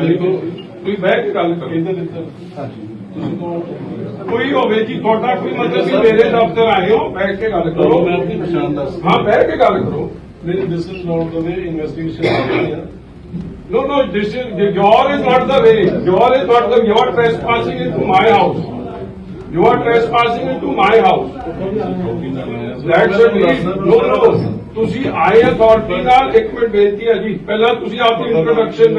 ਜਾਣੀ ਤੁਸੀਂ ਬਹਿ ਕੇ ਗੱਲ ਕਰੋ ਇੱਧਰ ਇੱਧਰ ਹਾਂਜੀ। ਤੁਸੀਂ ਕੌਣ ਕੋਈ ਹੋਵੇ ਜੀ ਤੁਹਾਡਾ ਕੋਈ ਮਤਲਬ ਸੀ ਮੇਰੇ ਦਫ਼ਤਰ ਆਏ ਹੋ ਬੈਠ ਕੇ ਗੱਲ ਕਰੋ। ਮੈਂ ਆਪਣੀ ਪਛਾਣ ਦੱਸ ਹਾਂ ਬਹਿ ਕੇ ਗੱਲ ਕਰੋ। ਮੇਰੇ this is not the way investigation ਆ ਰਹੀ ਹੈ No, no, this is, your is not the way. Your is not the, you are trespassing into my house. You are trespassing into my house. That's a no, no. ਤੁਸੀਂ ਆਏ authority ਨਾਲ ਇੱਕ minute ਬੇਨਤੀ ਹੈ ਜੀ। ਪਹਿਲਾਂ ਤੁਸੀਂ ਆਪਣੀ ਇੰਟਰੋਡਕਸ਼ਨ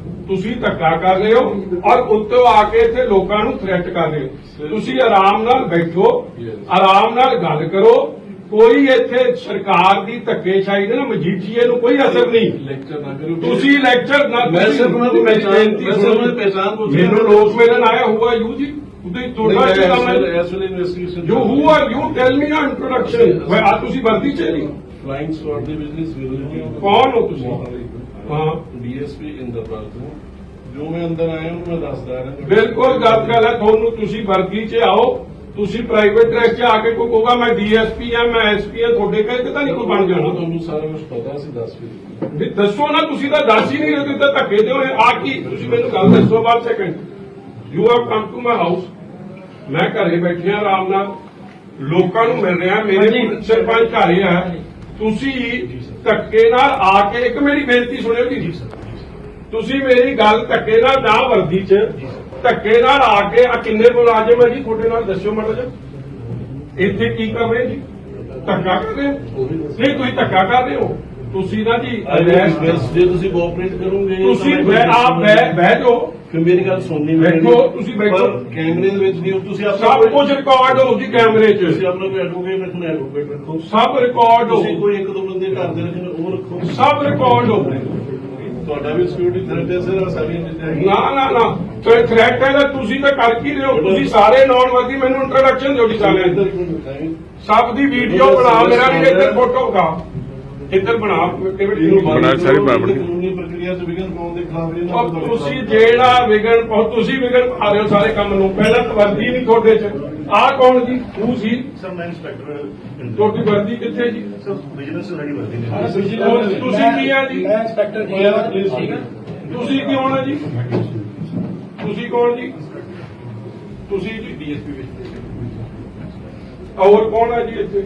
ਤੁਸੀਂ ਧੱਕਾ ਕਰ ਰਹੇ ਹੋ ਔਰ ਉੱਤੋਂ ਆ ਕੇ ਇੱਥੇ ਲੋਕਾਂ ਨੂੰ ਥ੍ਰੈਟ ਕਰ ਰਹੇ ਹੋ। ਤੁਸੀਂ ਆਰਾਮ ਨਾਲ ਬੈਠੋ ਆਰਾਮ ਨਾਲ ਗੱਲ ਕਰੋ। ਕੋਈ ਇੱਥੇ ਸਰਕਾਰ ਦੀ ਧੱਕੇਸ਼ਾਹੀ ਦੇ ਨਾ ਮਜੀਠੀਏ ਨੂੰ ਕੋਈ ਅਸਰ ਨਹੀਂ। ਲੈਕਚਰ ਨਾ ਕਰੋ। ਤੁਸੀਂ ਲੈਕਚਰ ਨਾ ਮੈਂ ਸਿਰਫ ਉਹਨਾਂ ਦੀ ਬੇਨਤੀ ਮੈਂ ਸਿਰਫ ਸੁਣੋ। ਉਹਨਾਂ ਦੀ ਪਹਿਚਾਣ ਪੁੱਛ। ਮੈਨੂੰ ਲੋਕ ਮਿਲਣ ਆਇਆ ਹੁਆ ਯੂ ਜੀ? ਤੁਸੀਂ ਤੁਹਾਡਾ ਕੀ ਕੰਮ ਹੈ ਐਸ ਵੇਲੇ investigation you who are you tell me ਨਾ ਇੰਟਰੋਡਕਸ਼ਨ ਵੇ ਆ ਤੁਸੀਂ ਵਰਦੀ ਚ ਨਹੀਂ? ਫਲਾਈਂਗ ਸਵਾਰਡ ਦੇ ਬਿਜ਼ਨਸ ਵਿਰੋਧੀ ਕੌਣ ਹੋ ਤੁਸੀਂ? ਹਾਂ। ਡੀਐਸਪੀ ਇੰਦਰਪਾਲ ਤੋਂ ਜੋ ਮੈਂ ਅੰਦਰ ਆਇਆ ਉਹਨੂੰ ਮੈਂ ਦੱਸਦਾ ਰਿਹਾ ਬਿਲਕੁਲ ਗੱਲ ਗੱਲ ਹੈ ਤੁਹਾਨੂੰ ਤੁਸੀਂ ਵਰਦੀ ਚ ਆਓ ਤੁਸੀਂ ਪ੍ਰਾਈਵੇਟ ਡਰੈਸ ਚ ਆ ਕੇ ਕੋਈ ਕਹੋਗਾ ਮੈਂ ਡੀਐਸਪੀ ਆ ਮੈਂ ਐਸਪੀ ਆ ਤੁਹਾਡੇ ਕਹੇ ਕਿ ਤਾਂ ਨਹੀਂ ਕੋਈ ਬਣ ਜਾਣਾ। ਤੁਹਾਨੂੰ ਸਾਰਾ ਕੁਝ ਪਤਾ ਸੀ ਦੱਸ ਵੀ। ਵੀ ਦੱਸੋ ਨਾ ਤੁਸੀਂ ਤਾਂ ਦੱਸ ਹੀ ਨਹੀਂ ਰਹੇ ਤੁਸੀਂ ਤਾਂ ਧੱਕੇ ਦੇ ਹੋਏ ਆ ਕੀ ਤੁਸੀਂ ਮੈਨੂੰ ਗੱਲ ਦੱਸੋ ਬਾਅਦ second you have come to my house ਮੈਂ ਘਰੇ ਬੈਠਿਆ ਆਰਾਮ ਨਾਲ। ਲੋਕਾਂ ਨੂੰ ਮਿਲ ਰਿਹਾ ਮੇਰੇ ਸਰਪੰਚ ਘਰੇ ਆ। ਤੁਸੀਂ ਧੱਕੇ ਨਾਲ ਆ ਕੇ ਇੱਕ ਮੇਰੀ ਬੇਨਤੀ ਸੁਣਿਓ ਜੀ। ਤੁਸੀਂ ਮੇਰੀ ਗੱਲ ਧੱਕੇ ਨਾਲ ਨਾ ਵਰਦੀ ਚ ਧੱਕੇ ਨਾਲ ਆ ਕੇ ਆ ਕਿੰਨੇ ਮੁਲਾਜ਼ਮ ਹੈ ਜੀ? ਤੁਹਾਡੇ ਨਾਲ ਦੱਸਿਓ ਮਾੜਾ ਜਿਹਾ। ਇੱਥੇ ਕੀ ਕਰ ਰਹੇ ਜੀ? ਧੱਕਾ ਕਰ ਰਹੇ ਹੋ? ਨਹੀਂ ਤੁਸੀਂ ਧੱਕਾ ਕਰ ਰਹੇ ਹੋ। ਤੁਸੀਂ ਨਾ ਜੀ ਜੇ ਤੁਸੀਂ ਕੋਆਪਰੇਟ ਕਰੋਗੇ ਤੁਸੀਂ ਮੈਂ ਆਪ ਬਹਿ ਬਹਿ ਜਾਓ। ਫਿਰ ਮੇਰੀ ਗੱਲ ਸੁਣਨੀ ਬੈਠੋ, ਤੁਸੀਂ ਬੈਠੋ। ਕੈਮਰੇ ਦੇ ਵਿੱਚ ਨਹੀਂ ਤੁਸੀਂ ਆਪਣਾ ਸਭ ਕੁਝ ਰਿਕਾਰਡ ਹੋ ਜੀ ਕੈਮਰੇ 'ਚ। ਤੁਸੀਂ ਆਪਣਾ ਐਡਵੋਕੇਟ ਰੱਖਣਾ ਐਡਵੋਕੇਟ ਰੱਖੋ। ਸਭ ਰਿਕਾਰਡ ਹੋ। ਤੁਸੀਂ ਕੋਈ ਇੱਕ ਦੋ ਬੰਦੇ ਘਰ ਦੇ ਰੱਖਣ ਉਹ ਰੱਖੋ। ਸਭ ਰਿਕਾਰਡ ਹੋ। ਤੁਹਾਡਾ ਵੀ ਸਿਕਿਉਰਿਟੀ ਥ੍ਰੈਟ ਹੈ ਸਰ ਸਾਰੀਆਂ ਚੀਜ਼ਾਂ। ਨਾ ਨਾ ਨਾ ਤੇ ਥ੍ਰੈਟ ਹੈ ਤਾਂ ਤੁਸੀਂ ਤਾਂ ਕਰ ਕੀ ਰਹੇ ਹੋ ਤੁਸੀਂ ਸਾਰੇ ਨੌਨ ਵਰਦੀ ਮੈਨੂੰ ਇੰਟਰੋਡਕਸ਼ਨ ਦਿਓ ਜੀ ਸਾਰਿਆਂ। ਸਭ ਦੀ ਵੀਡੀਓ ਬਣਾ ਮੇਰਾ ਵੀ ਇੱਧਰ ਫੋਟੋ ਖਾ ਇੱਧਰ ਬਣਾ ਕਿਵੇਂ ਇਹਨੂੰ ਬਣਾ ਸਾਰੀ ਬਣਾ। ਕਾਨੂੰਨੀ ਪ੍ਰਕਿਰਿਆ ਚ ਵਿਘਨ ਪਾਉਣ ਦੇ ਖਿਲਾਫ ਇਹਨਾਂ ਔਰ ਨੂੰ ਤੁਸੀਂ ਜਿਹੜਾ ਵਿਗਣ ਪਾਓ ਤੁਸੀਂ ਵਿਗਣ ਪਾ ਰਹੇ ਹੋ ਸਾਰੇ ਕੰਮ ਨੂੰ। ਪਹਿਲਾਂ ਤਾਂ ਵਰਦੀ ਨਹੀਂ ਤੁਹਾਡੇ 'ਚ। ਆਹ ਕੌਣ ਜੀ? ਤੂੰ ਸੀ? ਸਰ ਮੈਂ ਇੰਸਪੈਕਟਰ ਤੁਹਾਡੀ ਵਰਦੀ ਕਿੱਥੇ ਜੀ? ਸਰ ਬਿਜ਼ਨਸ ਸਾਡੀ ਵਰਦੀ ਨੇ ਔਰ ਤੁਸੀਂ ਕੀ ਆ ਜੀ? ਮੈਂ ਇੰਸਪੈਕਟਰ ਜੀ। please, ਠੀਕ ਹੈ। ਤੁਸੀਂ ਕੀ ਹੋਣਾ ਜੀ? ਤੁਸੀਂ ਕੌਣ ਜੀ? ਤੁਸੀਂ ਜੀ? ਡੀਐਸਪੀ ਵਿੱਚ ਹੋਰ ਕੌਣ ਹੈ ਜੀ ਇੱਥੇ?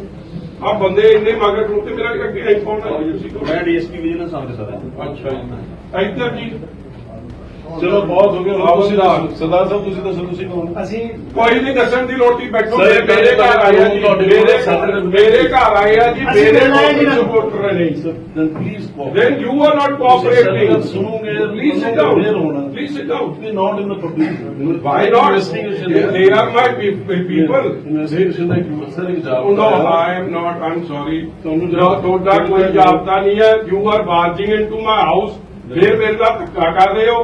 ਆ ਬੰਦੇ ਇੰਨੇ ਮਗਰ ਤੇ ਮੇਰਾ ਅੱਗੇ ਆਈ ਕੌਣ ਹੈ ਜੀ ਤੁਸੀਂ ਕੌਣ? ਮੈਂ ਡੀਐਸਪੀ ਵਿਜੀਲੈਂਸ ਆਫਿਸਰ ਹਾਂ ਅੱਛਾ ਜੀ ਇੱਧਰ ਜੀ ਚਲੋ ਬਹੁਤ ਹੋ ਗਿਆ ਆਓ ਤੁਸੀਂ ਸਰਦਾਰ। ਦੱਸੋ। ਸਰਦਾਰ ਸਾਹਿਬ ਤੁਸੀਂ ਦੱਸੋ ਤੁਸੀਂ ਕੌਣ ਅਸੀਂ ਕੋਈ ਨਹੀਂ ਦੱਸਣ ਦੀ ਲੋੜ ਨਹੀਂ ਬੈਠੋ ਸਰ, ਮੇਰੇ ਘਰ ਆਏ ਆ ਜੀ ਮੇਰੇ ਮੇਰੇ ਘਰ ਆਏ ਆ ਜੀ ਮੇਰੇ ਹੈ ਜੀ ਨਾ। ਸਪੋਰਟਰ ਨੇ please cooperate. then you are not ਤੁਸੀਂ cooperating ਸੁਣੋਗੇ please sit down We're not in the public. why not Investigation they, they are my pe- pe- people Investigation ਦਾ ਇੱਕ ਸਰ ਇੱਕ Oh, job no, I am not. I'm sorry. ਤੁਹਾਨੂੰ ਜੋ ਤੁਹਾਡਾ ਕੋਈ ਜਾਬਤਾ ਨਹੀਂ ਹੈ you are barging into my house ਫਿਰ ਮੇਰੇ ਨਾਲ ਧੱਕਾ ਕਰ ਰਹੇ ਹੋ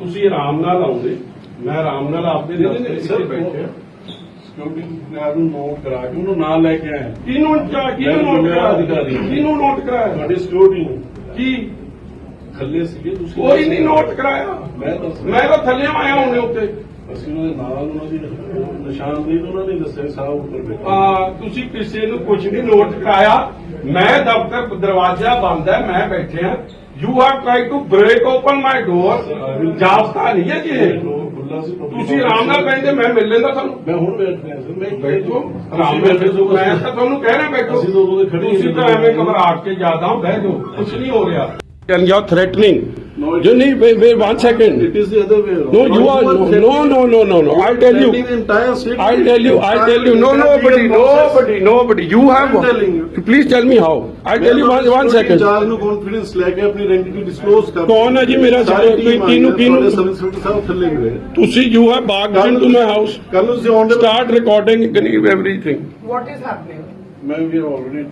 ਤੁਸੀਂ ਆਰਾਮ ਨਾਲ ਆਉਂਦੇ ਮੈਂ ਆਰਾਮ ਨਾਲ ਆਪਦੇ ਦਫ਼ਤਰ ਵਿੱਚ ਬੈਠੇ ਸਿਕਿਉਰਿਟੀ ਗਾਰਡ ਨੂੰ ਨੋਟ ਕਰਾ ਕੇ ਉਹਨੂੰ ਨਾਲ ਲੈ ਕੇ ਆਏ ਕਿਹਨੂੰ ਜਾ ਕਿਹਨੂੰ ਨੋਟ ਕਰਾਇਆ ਅਧਿਕਾਰੀ। ਕਿਹਨੂੰ ਨੋਟ ਕਰਾਇਆ? ਤੁਹਾਡੀ ਸਿਕਿਉਰਿਟੀ ਨੂੰ। ਕੀ? ਥੱਲੇ ਸੀਗੇ ਤੁਸੀਂ। ਕੋਈ ਨਹੀਂ ਨੋਟ ਕਰਾਇਆ। ਮੈਂ ਦੱਸ ਮੈਂ ਤਾਂ ਥੱਲੇ ਆਇਆ ਹੁਣੇ ਉੱਤੇ ਅਸੀਂ ਉਹਨਾਂ ਦੇ ਨਾਲ ਉਹਨਾਂ ਦੀ ਨਿਸ਼ਾਨਦੇਹੀ ਉਹਨਾਂ ਨੇ ਦੱਸਿਆ ਸਾਹ ਉੱਪਰ ਬੈਠਾ। ਆ ਤੁਸੀਂ ਕਿਸੇ ਨੂੰ ਕੁਝ ਨਹੀਂ ਨੋਟ ਕਰਾਇਆ। ਮੈਂ ਦਫ਼ਤਰ ਦਰਵਾਜ਼ਾ ਬੰਦ ਹੈ ਮੈਂ ਬੈਠਿਆ you have try to break open my door ਜਾਬਤਾ ਨਹੀਂ ਹੈ ਜੀ ਇਹ। ਤੁਸੀਂ ਆਰਾਮ ਨਾਲ ਕਹਿੰਦੇ ਮੈਂ ਮਿਲ ਲੈਂਦਾ ਤੁਹਾਨੂੰ ਮੈਂ ਹੁਣ ਸਰ ਮੈਂ ਬੈਠੋ ਆਰਾਮ ਨਾਲ ਬੈਠੋ ਮੈਂ ਤਾਂ ਤੁਹਾਨੂੰ ਕਹਿ ਰਿਹਾ ਬੈਠੋ ਅਸੀਂ ਤਾਂ ਉਦੋਂ ਦੇ ਖੜੇ ਹੀ ਤੁਸੀਂ ਤਾਂ ਨਹੀਂ। ਐਵੇਂ ਘਬਰਾਹਟ ਕੇ ਜ਼ਿਆਦਾ ਬਹਿ ਜਾਓ ਕੁਝ ਨਹੀਂ ਹੋ ਰਿਹਾ and you're threatening No, it- you need wait, wait one second It is the other way around. no you are no no no no no no I'll tell you Threatening the entire state. I'll tell you, I'll tell you. No, nobody, nobody, nobody. You have. I'm telling you. Please tell me how. I'll tell you one, one second. ਚਾਰ ਨੂੰ confidence ਲੈ ਕੇ ਆਪਣੀ ਆਇਡੈਂਟੀ disclose ਕਰ ਕੌਣ ਹੈ ਜੀ ਮੇਰਾ ਸਾਰੀ ਸਾਰੇ- team ਕਿਹਨੂੰ- ਆਈ ਹੈ, ਕਿਹਨੂੰ- ਤੁਹਾਡੇ ਸਬ ਇੰਸਪੈਕਟਰ ਸਾਹਿਬ ਥੱਲੇ ਮਿਲੇ ਤੁਸੀਂ you have barged into my house. ਕੱਲ ਨੂੰ ਤੁਸੀਂ ਆਨ Start recording everything. What is happening? ਮੈਂ ਵੀ already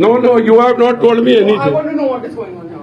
No, no, you have not told me I anything. want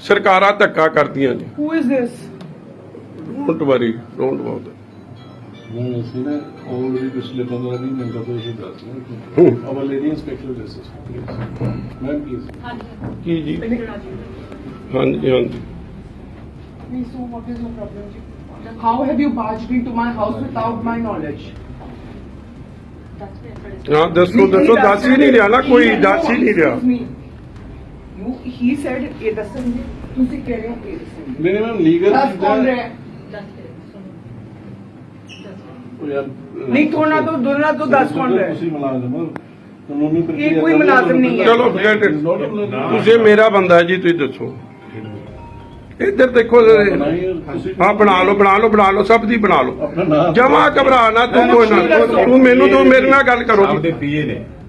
ਸਰਕਾਰਾਂ ਧੱਕਾ ਕਰਦੀਆਂ ਨੇ Who is this? Don't worry don't about ਮੈਂ ਅਸੀਂ ਨਾ ਆਲਰੇਡੀ ਪਿਛਲੇ 15 20 ਮਿੰਟਾਂ ਤੋਂ ਇਹ ਦੱਸ ਹੂੰ। Our lady inspector this ma'am please ਕੀ ਜੀ ਹਾਂਜੀ ਹਾਂਜੀ Please, so what is your problem? ji? How have you barged into my house without my knowledge? ਹਾਂ ਦੱਸੋ ਦੱਸੋ ਦੱਸ ਹੀ ਨਹੀਂ ਰਿਹਾ ਨਾ ਕੋਈ ਦੱਸ ਹੀ ਨਹੀਂ ਰਿਹਾ Excuse me. You, he said, ਇਹ ਦੱਸਣਗੇ ਤੁਸੀਂ ਕਹਿ ਰਹੇ ਹੋ ਇਹ ਦੱਸਣਗੇ ਨਹੀਂ ਨਹੀਂ ਮੈਮ ਲੀਗਲ ਦੱਸ ਕੌਣ ਰਿਹਾ ਹੈ? ਨਹੀਂ, ਥੋੜ੍ਹਾ ਤੋਂ ਦੋਨਾਂ ਤੋਂ ਦੱਸ ਕੌਣ ਰਿਹਾ ਹੈ? ਤੁਸੀਂ ਮੁਲਾਜ਼ਮ ਹੋ ਕਾਨੂੰਨੀ ਪ੍ਰਕਿਰਿਆ ਇਹ ਕੋਈ ਮੁਲਾਜ਼ਮ ਨਹੀਂ ਹੈ। ਚਲੋ forget it. ਤੁਸੀਂ ਮੇਰਾ ਬੰਦਾ ਹੈ ਜੀ ਤੁਸੀਂ ਦੱਸੋ ਇੱਧਰ ਦੇਖੋ ਜ਼ਰਾ। ਹਾਂ ਬਣਾ ਲਓ ਬਣਾ ਲਓ ਬਣਾ ਲਓ ਸਭ ਦੀ ਬਣਾ ਲਓ ਜਮਾ ਘਬਰਾ ਨਾ ਤੂੰ ਕੋਈ ਨਾ ਤੂੰ ਮੈਨੂੰ ਤੂੰ ਮੇਰੇ ਨਾਲ ਗੱਲ ਕਰੋ ਆਪਦੇ ਪੀਏ ਨੇ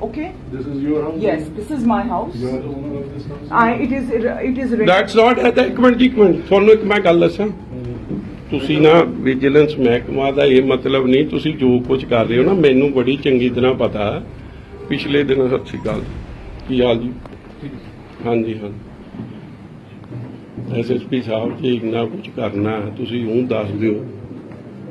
Okay. This is your house Yes, this is my house. You are the owner of this house I. It is. It is. That's not at ਇੱਕ ਮਿੰਟ ਇੱਕ ਮਿੰਟ ਤੁਹਾਨੂੰ ਇੱਕ ਮੈਂ ਗੱਲ ਦੱਸਾਂ ਤੁਸੀਂ ਨਾ ਵਿਜੀਲੈਂਸ ਮਹਿਕਮਾ ਦਾ ਇਹ ਮਤਲਬ ਨਹੀਂ ਤੁਸੀਂ ਜੋ ਕੁਝ ਕਰ ਰਹੇ ਹੋ ਨਾ ਮੈਨੂੰ ਬੜੀ ਚੰਗੀ ਤਰ੍ਹਾਂ ਪਤਾ ਹੈ ਪਿਛਲੇ ਦਿਨ ਸਤਿ ਸ਼੍ਰੀ ਅਕਾਲ ਕੀ ਹਾਲ ਜੀ ਹਾਂਜੀ ਹਾਂ ਐਸਐਸਪੀ ਸਾਹਿਬ ਜੀ ਇੰਨਾ ਕੁਝ ਕਰਨਾ ਹੈ, ਤੁਸੀਂ ਉਹ ਦੱਸ ਦਿਓ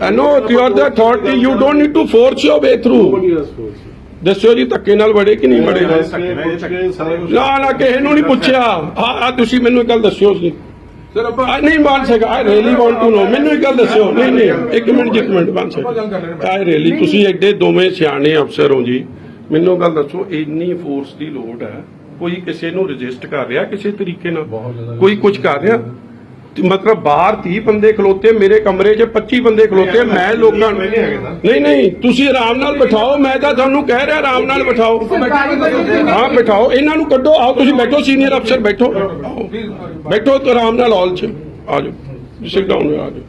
I know you are the authority you don't need to force your way through nobody has force ਦੱਸੋ ਜੀ ਧੱਕੇ ਨਾਲ ਵੜੇ ਕਿ ਨਹੀਂ ਵੜੇ? ਨਾ ਨਾ ਕਿਸੇ ਨੂੰ ਨਹੀਂ ਪੁੱਛਿਆ। ਆ ਆ ਤੁਸੀਂ ਮੈਨੂੰ ਇੱਕ ਗੱਲ ਦੱਸਿਓ ਸੀ ਸਰ ਆਪਾਂ ਨਹੀਂ ਮੰਨ ਸਕਾ I really want to know ਮੈਨੂੰ ਇੱਕ ਗੱਲ ਦੱਸਿਓ। ਨਹੀਂ ਨਹੀਂ ਇੱਕ ਮਿੰਟ ਜੀ, ਇੱਕ ਮਿੰਟ ਬਣ ਸਕਾ ਆਈ ਰੀਲੀ ਤੁਸੀਂ ਐਡੇ ਦੋਵੇਂ ਸਿਆਣੇ ਅਫਸਰ ਹੋ ਜੀ। ਮੈਨੂੰ ਗੱਲ ਦੱਸੋ ਇੰਨੀ ਫੋਰਸ ਦੀ ਲੋੜ ਹੈ? ਕੋਈ ਕਿਸੇ ਨੂੰ ਰਜਿਸਟ ਕਰ ਰਿਹਾ ਕਿਸੇ ਤਰੀਕੇ ਨਾਲ? ਕੋਈ ਕੁਝ ਕਰ ਰਿਹਾ? ਮਤਲਬ ਬਾਹਰ 30 ਬੰਦੇ ਖਲੋਤੇ ਮੇਰੇ ਕਮਰੇ 'ਚ 25 ਬੰਦੇ ਖਲੋਤੇ ਮੈਂ ਲੋਕਾਂ ਨੂੰ ਨਹੀਂ ਨਹੀਂ ਤੁਸੀਂ ਆਰਾਮ ਨਾਲ ਬਿਠਾਓ ਮੈਂ ਤਾਂ ਤੁਹਾਨੂੰ ਕਹਿ ਰਿਹਾ ਆਰਾਮ ਨਾਲ ਬਿਠਾਓ। ਹਾਂ ਬਿਠਾਓ ਇਹਨਾਂ ਨੂੰ ਕੱਢੋ ਆਓ ਤੁਸੀਂ ਬੈਠੋ ਸੀਨੀਅਰ ਅਫਸਰ ਬੈਠੋ। ਬੈਠੋ ਤੇ ਆਰਾਮ ਨਾਲ ਹਾਲ 'ਚ ਆ ਜਾਓ ਸਿਟ ਡਾਊਨ ਆ ਜਾਓ।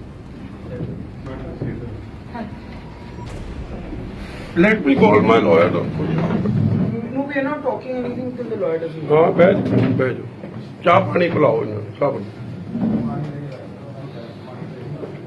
Let me call my lawyer No, we are not talking anything till the lawyer doesn't. ਹਾਂ ਜਾਓ ਬਹਿ ਜਾਓ। ਚਾਹ ਪਾਣੀ ਪਿਲਾਓ ਇਹਨਾਂ ਨੂੰ ਸਭ ਨੂੰ